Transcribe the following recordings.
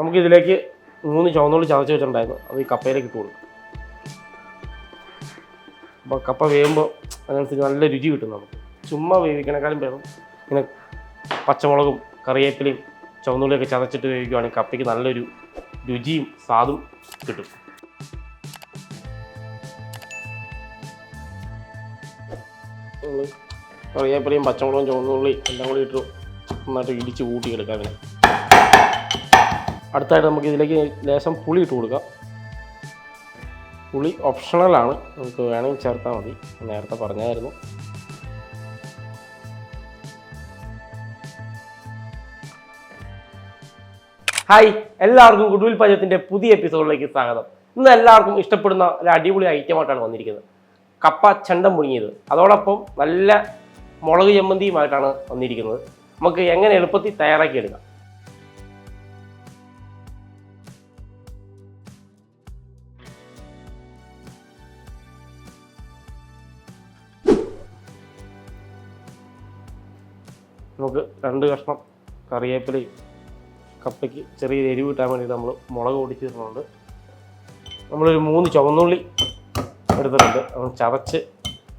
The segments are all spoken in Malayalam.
നമുക്കിതിലേക്ക് മൂന്ന് ചുവന്നുള്ളി ചതച്ച് വെച്ചിട്ടുണ്ടായിരുന്നു. അപ്പോൾ ഈ കപ്പയിലേക്ക് ഇട്ട് കൊടുക്കും. അപ്പോൾ കപ്പ വേകുമ്പോൾ അതിനനുസരിച്ച് നല്ല രുചി കിട്ടും നമുക്ക്. ചുമ്മാ വേവിക്കണേക്കാളും വേണം ഇങ്ങനെ പച്ചമുളകും കറിവേപ്പിലയും ചുവന്നുള്ളിയൊക്കെ ചതച്ചിട്ട് വേവിക്കുവാണെങ്കിൽ കപ്പയ്ക്ക് നല്ലൊരു രുചിയും സ്വാദും കിട്ടും. കറിവേപ്പിലയും പച്ചമുളകും ചുവന്നുള്ളി എല്ലാം കൂടി ഇട്ട് നന്നായിട്ട് ഇടിച്ച് കൂട്ടിയെടുക്കാം പിന്നെ അടുത്തായിട്ട് നമുക്ക് ഇതിലേക്ക് ലേശം പുളി ഇട്ട് കൊടുക്കാം. പുളി ഓപ്ഷണലാണ് നമുക്ക് വേണമെങ്കിൽ ചേർത്താൽ മതി. നേരത്തെ പറഞ്ഞായിരുന്നു. ഹായ് എല്ലാവർക്കും ഗുഡ്വിൽ പഞ്ചത്തിന്റെ പുതിയ എപ്പിസോഡിലേക്ക് സ്വാഗതം. ഇന്ന് എല്ലാവർക്കും ഇഷ്ടപ്പെടുന്ന ഒരു അടിപൊളി ഐറ്റമായിട്ടാണ് വന്നിരിക്കുന്നത്. കപ്പ ചണ്ടം മുഴുങ്ങിയത് അതോടൊപ്പം നല്ല മുളക് ചമ്മന്തിയുമായിട്ടാണ് വന്നിരിക്കുന്നത്. നമുക്ക് എങ്ങനെ എളുപ്പത്തിൽ തയ്യാറാക്കി എടുക്കാം നമുക്ക് രണ്ട് കഷ്ണം കറിവേപ്പിലയും കപ്പയ്ക്ക് ചെറിയ എരിവ് കിട്ടാൻ വേണ്ടി നമ്മൾ മുളക് പൊടിച്ചിട്ടുണ്ട് നമ്മളൊരു മൂന്ന് ചുവന്നുള്ളി എടുത്തിട്ടുണ്ട്. അത് ചതച്ച്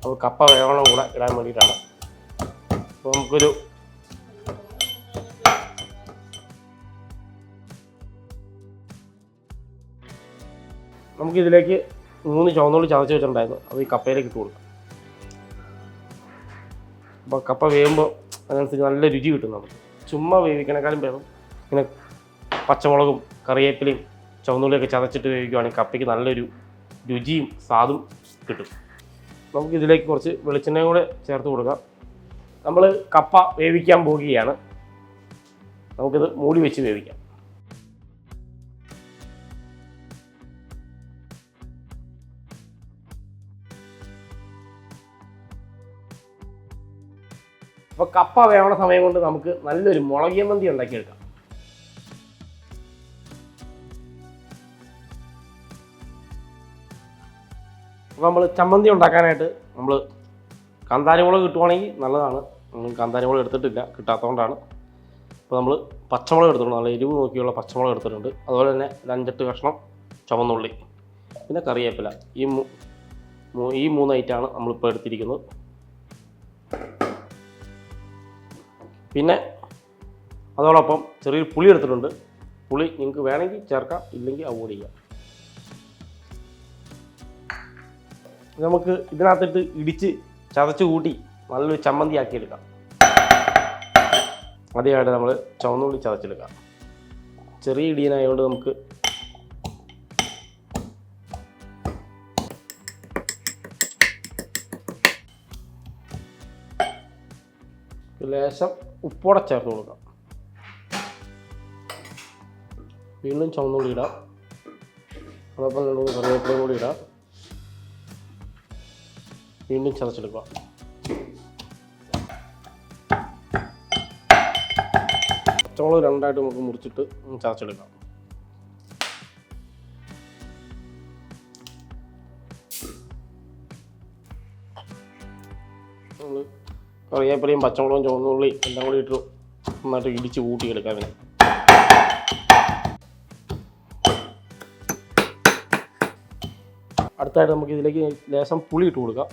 അത് കപ്പ വേവണം കൂടെ ഇടാൻ വേണ്ടിയിട്ടാണ്. അപ്പോൾ നമുക്കൊരു നമുക്കിതിലേക്ക് മൂന്ന് ചുവന്നുള്ളി ചതച്ച് വെച്ചിട്ടുണ്ടായിരുന്നു. അത് ഈ കപ്പയിലേക്ക് ഇട്ട് കൊടുക്കാം. അപ്പോൾ കപ്പ വേകുമ്പോൾ അതിനനുസരിച്ച് നല്ല രുചി കിട്ടും നമുക്ക്. ചുമ്മാ വേവിക്കണേക്കാളും ഭേദം. ഇങ്ങനെ പച്ചമുളകും കറിവേപ്പിലയും ചുവന്നുള്ളിയൊക്കെ ചതച്ചിട്ട് വേവിക്കുവാണെങ്കിൽ കപ്പയ്ക്ക് നല്ലൊരു രുചിയും സ്വാദും കിട്ടും. നമുക്ക് ഇതിലേക്ക് കുറച്ച് വെളിച്ചെണ്ണയും കൂടെ ചേർത്ത് കൊടുക്കാം. നമ്മൾ കപ്പ വേവിക്കാൻ പോകുകയാണ് നമുക്കിത് മൂടി വെച്ച് വേവിക്കാം. അപ്പോൾ കപ്പ വേവണ സമയം കൊണ്ട് നമുക്ക് നല്ലൊരു മുളകിയ മന്തി ഉണ്ടാക്കിയെടുക്കാം. അപ്പോൾ നമ്മൾ ചമ്മന്തി ഉണ്ടാക്കാനായിട്ട് നമ്മൾ കാന്താരി മുളക് കിട്ടുവാണെങ്കിൽ നല്ലതാണ്. നമ്മൾ കാന്താരി മുളക് എടുത്തിട്ടില്ല കിട്ടാത്തതുകൊണ്ടാണ്. അപ്പോൾ നമ്മൾ പച്ചമുളക് എടുത്തിട്ടുണ്ട്. നല്ല എരിവ് നോക്കിയുള്ള പച്ചമുളക് എടുത്തിട്ടുണ്ട്. അതുപോലെ തന്നെ അഞ്ചെട്ട് കഷ്ണം ചുവന്നുള്ളി പിന്നെ കറിവേപ്പില. ഈ മൂ- ഈ മൂന്ന് ഐറ്റമാണ് നമ്മളിപ്പോൾ എടുത്തിരിക്കുന്നത്. പിന്നെ അതോടൊപ്പം ചെറിയൊരു പുളി എടുത്തിട്ടുണ്ട്. പുളി നിങ്ങൾക്ക് വേണമെങ്കിൽ ചേർക്കാം ഇല്ലെങ്കിൽ അവോയ്ഡ് ചെയ്യാം. നമുക്ക് ഇതിനകത്തിട്ട് ഇടിച്ച് ചതച്ച് കൂട്ടി നല്ലൊരു ചമ്മന്തി ആക്കിയെടുക്കാം ആദ്യമായിട്ട് നമ്മൾ ചുവന്നുള്ളി ചതച്ചെടുക്കാം. ചെറിയ ഇടിയനായതുകൊണ്ട് നമുക്ക് ലേശം ഉപ്പോടെ ചേർത്ത് കൊടുക്കാം. വീണ്ടും ചുവന്നുള്ളി ഇടാം. അതോടൊപ്പം രണ്ട് മൂന്ന് കറിവേപ്പിലയും കൂടി ഇടാം. വീണ്ടും ചതച്ചെടുക്കുക പച്ചമുളക് രണ്ടായിട്ട് നമുക്ക് മുറിച്ചിട്ട് ചതച്ചെടുക്കാം. കറിവേപ്പിലയും പച്ചമുളകും ചുവന്നുള്ളി എല്ലാം കൂടി ഇട്ടു. നന്നായിട്ട് ഇടിച്ച് കൂട്ടിയെടുക്കാം പിന്നെ അടുത്തായിട്ട് നമുക്ക് ഇതിലേക്ക് ലേശം പുളി ഇട്ട് കൊടുക്കാം.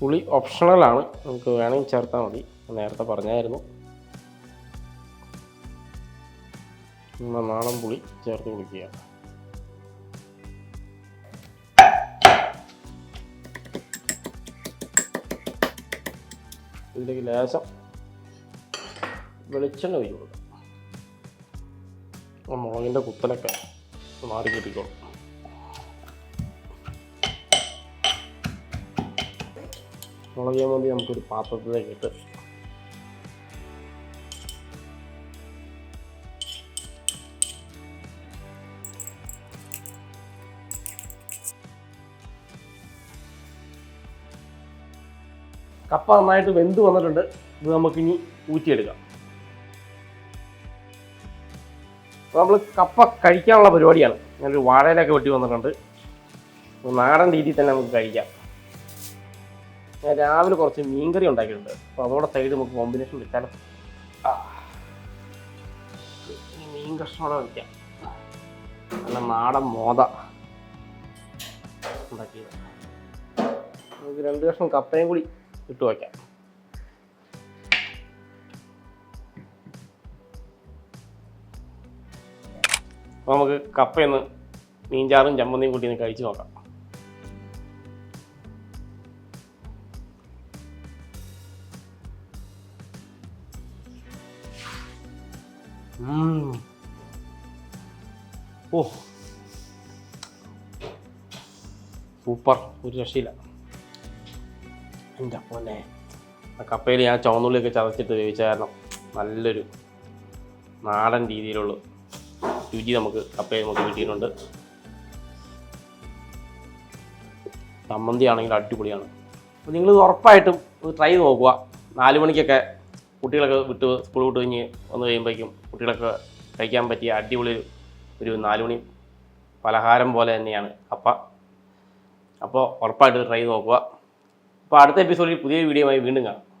പുളി ഓപ്ഷണലാണ് നമുക്ക് വേണമെങ്കിൽ ചേർത്താൽ മതി. നേരത്തെ പറഞ്ഞായിരുന്നു. നാടൻ പുളി ചേർത്ത് കൊടുക്കുക. ഇതിലേക്ക് ലേശം വെളിച്ചെണ്ണ ഒഴിച്ച് കൊടുക്കാം. മുളകിന്റെ കുത്തലൊക്കെ മാറി കിട്ടിക്കോളും. മുളക് മതി നമുക്കൊരു പാത്രത്തിലേക്ക് ഇട്ട് കപ്പ നന്നായിട്ട് വെന്ത് വന്നിട്ടുണ്ട്. ഇത് നമുക്കിനി ഊറ്റിയെടുക്കാം. നമ്മൾ കപ്പ കഴിക്കാനുള്ള പരിപാടിയാണ്. ഞാനൊരു വാഴയിലൊക്കെ വെട്ടി വന്നിട്ടുണ്ട്. നാടൻ രീതിയിൽ തന്നെ നമുക്ക് കഴിക്കാം. ഞാൻ രാവിലെ കുറച്ച് മീൻകറി ഉണ്ടാക്കിയിട്ടുണ്ട്. അപ്പോൾ അതോടെ സൈഡ് നമുക്ക് കോമ്പിനേഷൻ വെച്ചാലും. മീൻ കഷ്ണോടെ വയ്ക്കാം നല്ല നാടൻ മോത ഉണ്ടാക്കിയത്. നമുക്ക് രണ്ട് കഷ്ണം കപ്പയും കൂടി ഇട്ട് വയ്ക്കാം. അപ്പോൾ നമുക്ക് കപ്പയൊന്ന് മീൻചാറും ചമ്മന്തിയും കൂട്ടി ഒന്ന് കഴിച്ച് നോക്കാം. ഓ. സൂപ്പർ. ഒരു രക്ഷയില്ല. എന്റെ അപ്പോന്നെ ആ കപ്പയിൽ ഞാൻ ചുവന്നുള്ളിയൊക്കെ ചതച്ചിട്ട് വേവിച്ചായിരുന്നു. നല്ലൊരു നാടൻ രീതിയിലുള്ള രുചി നമുക്ക് കപ്പയിൽ നമുക്ക് കിട്ടിയിട്ടുണ്ട്. ചമ്മന്തി ആണെങ്കിൽ അടിപൊളിയാണ്. അപ്പോൾ നിങ്ങൾ ഉറപ്പായിട്ടും ഒന്ന് ട്രൈ നോക്കുക. നാല് മണിക്കൊക്കെ കുട്ടികളൊക്കെ വിട്ട് സ്കൂൾ വിട്ട് കഴിഞ്ഞ് വന്ന് കഴിയുമ്പോഴേക്കും കുട്ടികളൊക്കെ കഴിക്കാൻ പറ്റിയ അടിപൊളി ഒരു- ഒരു നാല് മണി പലഹാരം പോലെ തന്നെയാണ് കപ്പ. അപ്പോൾ ഉറപ്പായിട്ട് ട്രൈ നോക്കുക. അപ്പോൾ അടുത്ത എപ്പിസോഡിൽ പുതിയ വീഡിയോയുമായി വീണ്ടും കാണാം